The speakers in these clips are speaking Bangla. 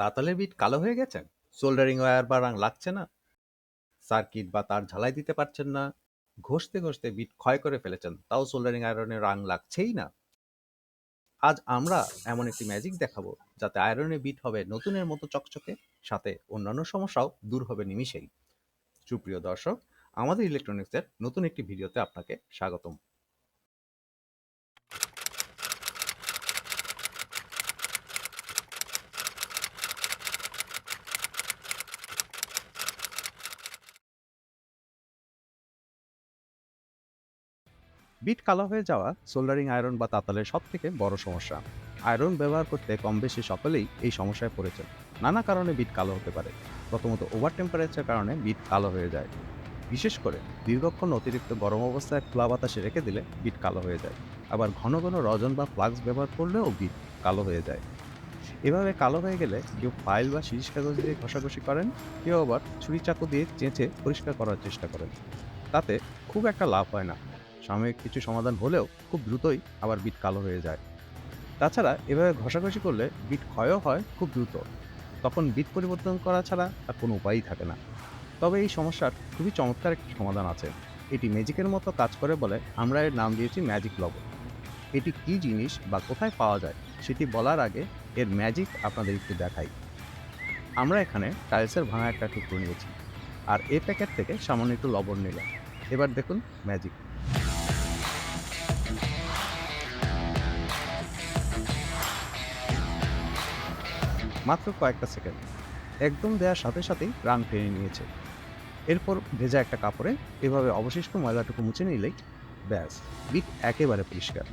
তাতালের বিট কালো হয়ে গেছে? সোল্ডারিং ওয়্যার বা রাং লাগছে না? সার্কিট বা তার ঝালাই দিতে পারছেন না? ঘষতে ঘষতে বিট ক্ষয় করে ফেলেছেন, তাও সোল্ডারিং আয়রনের রাং লাগছেই না? আজ আমরা এমন একটি ম্যাজিক দেখাবো, যাতে আয়রনের বিট হবে নতুনের মতো চকচকে, সাথে অন্যান্য সমস্যাও দূর হবে নিমিষেই। সুপ্রিয় দর্শক, আমাদের ইলেকট্রনিক্সের নতুন একটি ভিডিওতে আপনাকে স্বাগতম। বিট কালো হয়ে যাওয়া সোল্ডারিং আয়রন বা তাতালের সব থেকে বড় সমস্যা। আয়রন ব্যবহার করতে কম বেশি সকলেই এই সমস্যায় পড়েছেন। নানা কারণে বিট কালো হতে পারে। প্রথমত ওভার টেম্পারেচার কারণে বিট কালো হয়ে যায়। বিশেষ করে দীর্ঘক্ষণ অতিরিক্ত গরম অবস্থায় খোলা বাতাসে রেখে দিলে বিট কালো হয়ে যায়। আবার ঘন ঘন রজন বা ফ্লাক্স ব্যবহার করলেও বিট কালো হয়ে যায়। এভাবে কালো হয়ে গেলে কেউ ফাইল বা শিরিষ কাগজ দিয়ে ঘষাঘষি করেন, কেউ আবার ছুরি চাকু দিয়ে চেঁচে পরিষ্কার করার চেষ্টা করেন। তাতে খুব একটা লাভ হয় না। সাময়িক কিছু সমাধান হলেও খুব দ্রুতই আবার বিট কালো হয়ে যায়। তাছাড়া এভাবে ঘষাঘষি করলে বিট ক্ষয়ও হয় খুব দ্রুত। তখন বিট পরিবর্তন করা ছাড়া আর কোনো উপায়ই থাকে না। তবে এই সমস্যার খুবই চমৎকার একটি সমাধান আছে। এটি ম্যাজিকের মতো কাজ করে বলে আমরা এর নাম দিয়েছি ম্যাজিক লবণ। এটি কী জিনিস বা কোথায় পাওয়া যায় সেটি বলার আগে এর ম্যাজিক আপনাদের একটু দেখাই। আমরা এখানে টাইলসের ভাঙা একটা টুকরো নিয়েছি। আর এই প্যাকেট থেকে সামান্য একটু লবণ নিলাম। এবার দেখুন ম্যাজিক। মাত্র কয়েকটা সেকেন্ড। একদম দেওয়ার সাথে সাথেই রান টেনে নিয়েছে। এরপর ভেজা একটা কাপড়ে এভাবে অবশিষ্ট ময়লাটুকু মুছে নিলেই ব্যাস, বিট একেবারে পরিষ্কার।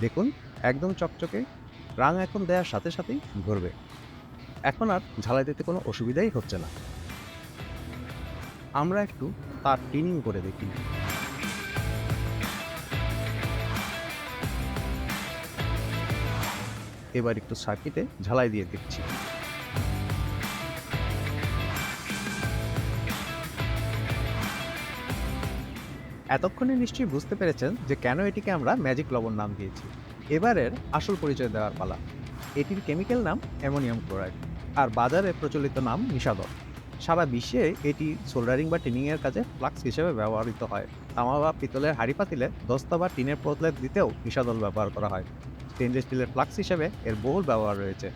দেখুন, একদম চকচকে রাং এখন দেওয়ার সাথে সাথেই ঘুরবে। এখন আর ঝালাই দিতে কোনো অসুবিধাই হচ্ছে না। আমরা একটু তার টিনিং করে দেখি। এবার একটু সার্কিটে ঝালাই দিয়ে দেখছি। এতক্ষণে নিশ্চয়ই বুঝতে পেরেছেন যে কেন এটিকে আমরা ম্যাজিক লবণ নাম দিয়েছি। এবারের আসল পরিচয় দেওয়ার পালা। এটির কেমিক্যাল নাম অ্যামোনিয়াম ক্লোরাইড, আর বাজারে প্রচলিত নাম নিষাদক সারা বিশ্বে এটি সোল্ডারিং বা টিনিংয়ের কাজে ফ্লাক্স হিসেবে ব্যবহৃত হয়। তামা বা পিতলের হাঁড়ি পাতিলে দস্তা বা টিনের প্রতলেট দিতেও নিষাদল ব্যবহার করা হয়। স্টেনলেস স্টিলের ফ্লাক্স হিসেবে এর বহুল ব্যবহার রয়েছে।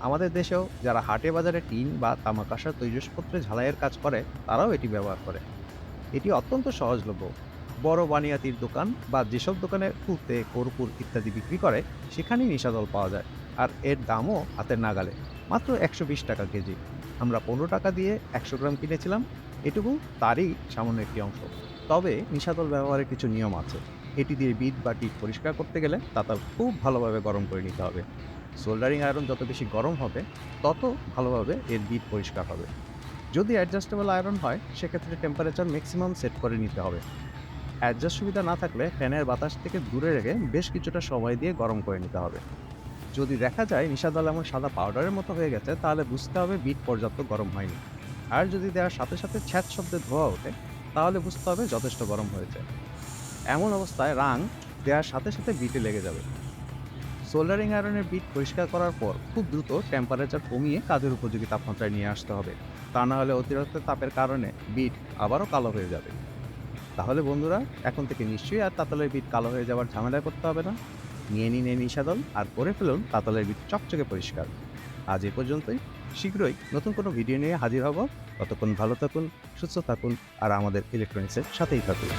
আমাদের দেশেও যারা হাটে বাজারে টিন বা তামাক তামাকাশার তৈজসপত্রে ঝালাইয়ের কাজ করে, তারাও এটি ব্যবহার করে। এটি অত্যন্ত সহজলভ্য। বড় বানিয়াতির দোকান বা যেসব দোকানে কুর্তে, কর্পূর ইত্যাদি বিক্রি করে, সেখানেই নিশাদল পাওয়া যায় আর এর দামও হাতের নাগালে। মাত্র একশো বিশ টাকা কেজি। আমরা পনেরো টাকা দিয়ে একশো গ্রাম কিনেছিলাম। এটুকু তারই সামান্য একটি অংশ। তবে নিশাদল ব্যবহারের কিছু নিয়ম আছে। এটি দিয়ে বিট বা টিট পরিষ্কার করতে গেলে তাতাল খুব ভালোভাবে গরম করে নিতে হবে। সোল্ডারিং আয়রন যত বেশি গরম হবে, তত ভালোভাবে এর বিট পরিষ্কার হবে। যদি অ্যাডজাস্টেবল আয়রন হয়, সেক্ষেত্রে টেম্পারেচার ম্যাক্সিমাম সেট করে নিতে হবে। অ্যাডজাস্ট সুবিধা না থাকলে ফ্যানের বাতাস থেকে দূরে রেখে বেশ কিছুটা সময় দিয়ে গরম করে নিতে হবে। যদি দেখা যায় নিশাদল এমন সাদা পাউডারের মতো হয়ে গেছে, তাহলে বুঝতে হবে বিট পর্যাপ্ত গরম হয়নি। আর যদি দেওয়ার সাথে সাথে ছ্যাঁচ শব্দে ধোয়া ওঠে, তাহলে বুঝতে হবে যথেষ্ট গরম হয়েছে। এমন অবস্থায় রাং দেওয়ার সাথে সাথে বিটে লেগে যাবে। সোল্ডারিং আয়রনের বিট পরিষ্কার করার পর খুব দ্রুত টেম্পারেচার কমিয়ে কাজের উপযোগী তাপমাত্রায় নিয়ে আসতে হবে। তা না হলে অতিরিক্ত তাপের কারণে বিট আবারও কালো হয়ে যাবে। তাহলে বন্ধুরা, এখন থেকে নিশ্চয়ই আর তাতালের বিট কালো হয়ে যাওয়ার ঝামেলায় করতে হবে না। নিয়ে নিন এই নিষাদল আর করে ফেলুন তাতালের বিট চকচকে পরিষ্কার। আজ এ পর্যন্তই। শীঘ্রই নতুন কোনো ভিডিও নিয়ে হাজির হব। ততক্ষণ ভালো থাকুন, সুস্থ থাকুন আর আমাদের ইলেকট্রনিক্সের সাথেই থাকুন।